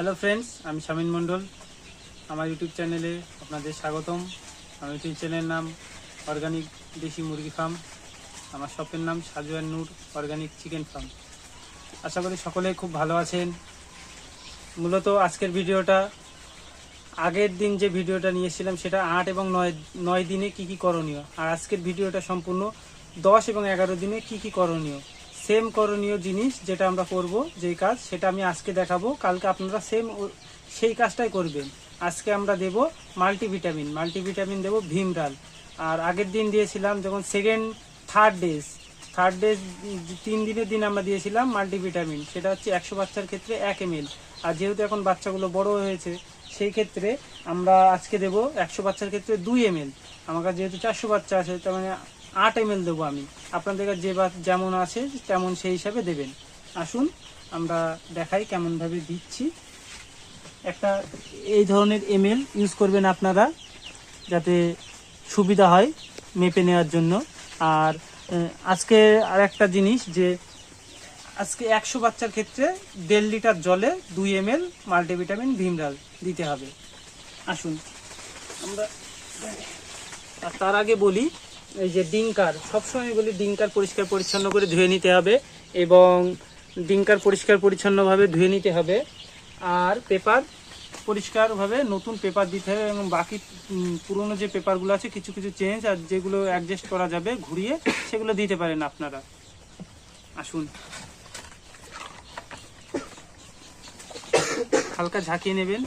Hello friends আমি শামিন মণ্ডল। আমার YouTube চ্যানেলে আপনাদের স্বাগতম। আমার ইউটিউব চ্যানেলের নাম অর্গানিক দেশি মুরগি ফার্ম আমার শপের নাম Sajuar Noor organic chicken farm আশা করি সকলে খুব ভালো আছেন। মূলত আজকের ভিডিওটা, আগের দিন যে ভিডিওটা নিয়েছিলাম সেটা আট এবং নয় নয় দিনে কি কি করণীয়? আর আজকের ভিডিওটা সম্পূর্ণ দশ এবং এগারো দিনে কি কি করণীয়? সেম করণীয় জিনিস যেটা আমরা করব, যেই কাজ, সেটা আমি আজকে দেখাবো। কালকে আপনারা সেম সেই কাজটাই করবেন। আজকে আমরা দেব মাল্টিভিটামিন মাল্টিভিটামিন দেব ভীমরাল আর আগের দিন দিয়েছিলাম যখন second third days third days তিন দিনের দিন আমরা দিয়েছিলাম মাল্টিভিটামিন সেটা হচ্ছে একশো বাচ্চার ক্ষেত্রে এক এম আর যেহেতু এখন বাচ্চাগুলো বড় হয়েছে, সেই ক্ষেত্রে আমরা আজকে দেব একশো বাচ্চার ক্ষেত্রে দুই এম আমার কাছে যেহেতু চারশো বাচ্চা আছে, তার মানে আট এম দেবো আমি। আপনাদের যে বা- যেমন আছে, তেমন সেই হিসাবে দেবেন। আসুন, আমরা দেখাই কেমনভাবে দিচ্ছি। একটা, এই ধরনের এমএল ইউজ করবেন আপনারা, যাতে সুবিধা হয় মেপে নেওয়ার জন্য। আর আজকে আর একটা জিনিস যে, আজকে একশো বাচ্চার ক্ষেত্রে দেড় লিটার জলে দুই এম এল মাল্টিভিটামিন ভীমরাল দিতে হবে। আসুন, আমরা, আর তার আগে বলি এই যে ডিঙ্কার সবসময় বলি ডিঙ্কার পরিষ্কার পরিচ্ছন্ন করে ধুয়ে নিতে হবে এবং ডিঙ্কার পরিষ্কার পরিচ্ছন্নভাবে ধুয়ে নিতে হবে। আর পেপার পরিষ্কারভাবে নতুন পেপার দিতে হবে এবং বাকি পুরনো যে পেপারগুলো আছে, কিছু কিছু চেঞ্জ আর যেগুলো অ্যাডজাস্ট করা যাবে ঘুরিয়ে, সেগুলো দিতে পারেন আপনারা। আসুন। হালকা ঝাঁকিয়ে নেবেন।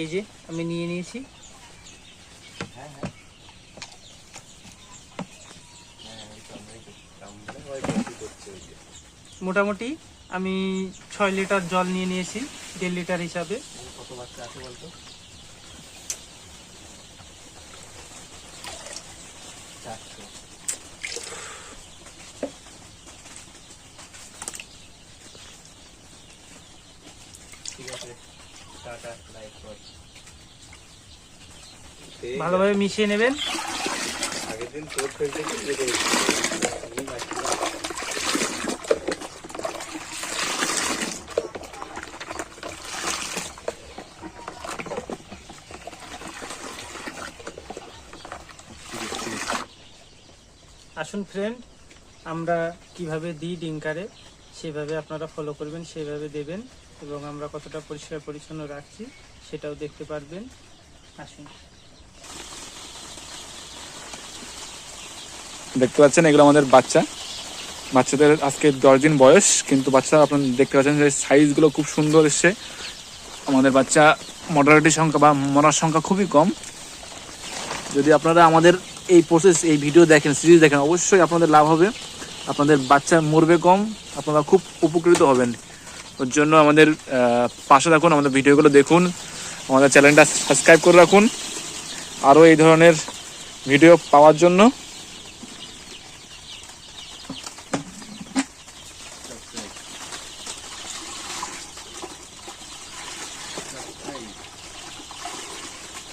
এই যে আমি নিয়ে নিয়েছি। মোটামুটি আমি ছয় লিটার জল নিয়ে নিয়েছি দেড় লিটার হিসাবে। কত বাচ্চা আছে বলতো? ঠিক আছে। টাটা লাইক কর ভালোভাবে মিশিয়ে নেবেন। আগের দিন তোর ফেলতে কি রেখে দিচ্ছি আসুন ফ্রেন্ড আমরা কীভাবে দিই ডিঙ্কারে সেভাবে আপনারা ফলো করবেন সেভাবে দেবেন। এবং আমরা কতটা পরিষ্কার পরিচ্ছন্ন রাখছি সেটাও দেখতে পারবেন। আসুন। দেখতে পাচ্ছেন, এগুলো আমাদের বাচ্চা। বাচ্চাদের আজকে দশ দিন বয়স, কিন্তু বাচ্চা আপনার দেখতে পাচ্ছেন যে সাইজগুলো খুব সুন্দর এসছে। আমাদের বাচ্চা মডারিটি সংখ্যা বা মরার সংখ্যা খুবই কম। যদি আপনারা আমাদের এই প্রসেস এই ভিডিও দেখেন সিরিজ দেখেন, অবশ্যই আপনাদের লাভ হবে। আপনাদের বাচ্চা মরবে কম, আপনারা খুব উপকৃত হবেন। ওর জন্য আমাদের পাশে রাখুন আমাদের ভিডিওগুলো দেখুন, আমাদের চ্যানেলটা সাবস্ক্রাইব করে রাখুন। আরও এই ধরনের ভিডিও পাওয়ার জন্য।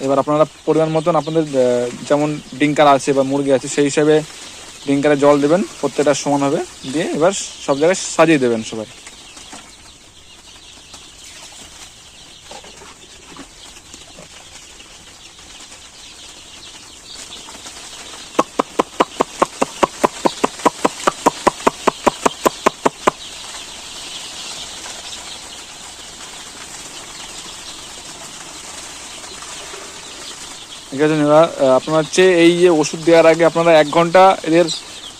এবার আপনারা পরিমাণ মতন আপনাদের যেমন ডিঙ্কার আছে বা মুরগি আছে, সেই হিসাবে ডিঙ্কারে জল দেবেন, প্রত্যেকটা সমান হবে। দিয়ে এবার সব জায়গায় সাজিয়ে দেবেন সবাই। ঠিক আছে আপনার হচ্ছে এই যে ওষুধ দেওয়ার আগে আপনারা এক ঘণ্টা এদের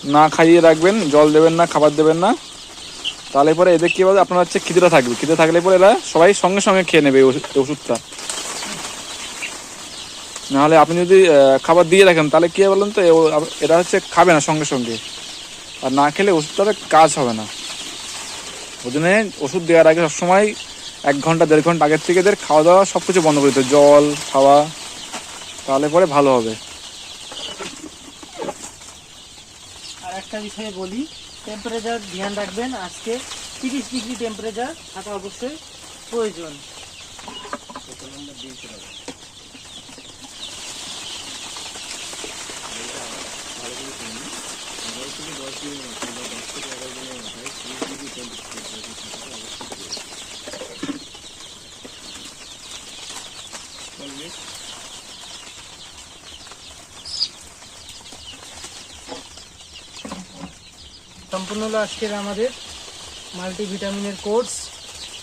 না খাইয়ে রাখবেন, জল দেবেন না, খাবার দেবেন না। তাহলে পরে এদের কী হবে? আপনার হচ্ছে খিদেটা থাকবে। খিদে থাকলে পরে এরা সবাই সঙ্গে সঙ্গে খেয়ে নেবে এই ওষুধ- ওষুধটা। নাহলে আপনি যদি খাবার দিয়ে রাখেন, তাহলে কী বলেন তো? এরা হচ্ছে খাবে না সঙ্গে সঙ্গে। আর না খেলে ওষুধটাতে কাজ হবে না। ওই জন্য ওষুধ দেওয়ার আগে সবসময় এক ঘণ্টা, দেড় ঘণ্টা আগের থেকে এদের খাওয়া দাওয়া সব কিছু বন্ধ করে দিতে জল, খাওয়া। তাহলে পরে ভালো হবে। আর একটা বিষয়ে বলি টেম্পারেচার ধ্যান রাখবেন, আজকে তিরিশ ডিগ্রি টেম্পারেচার থাকা অবশ্যই প্রয়োজন। ভালো করে সম্পূর্ণ হলো আজকের আমাদের মাল্টিভিটামিনের কোর্স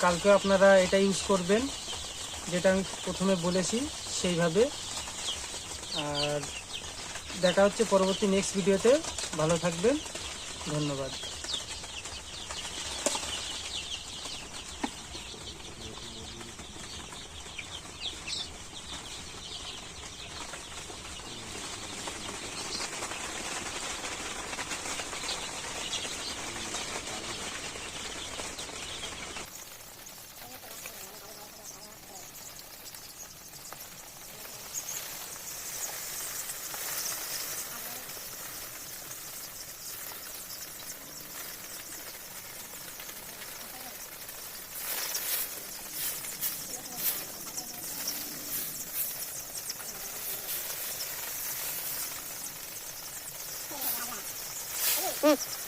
কালকে আপনারা এটা ইউজ করবেন, যেটা আমি প্রথমে বলেছি সেইভাবে। আর দেখা হচ্ছে পরবর্তী নেক্সট ভিডিওতে ভালো থাকবেন। ধন্যবাদ। Mm.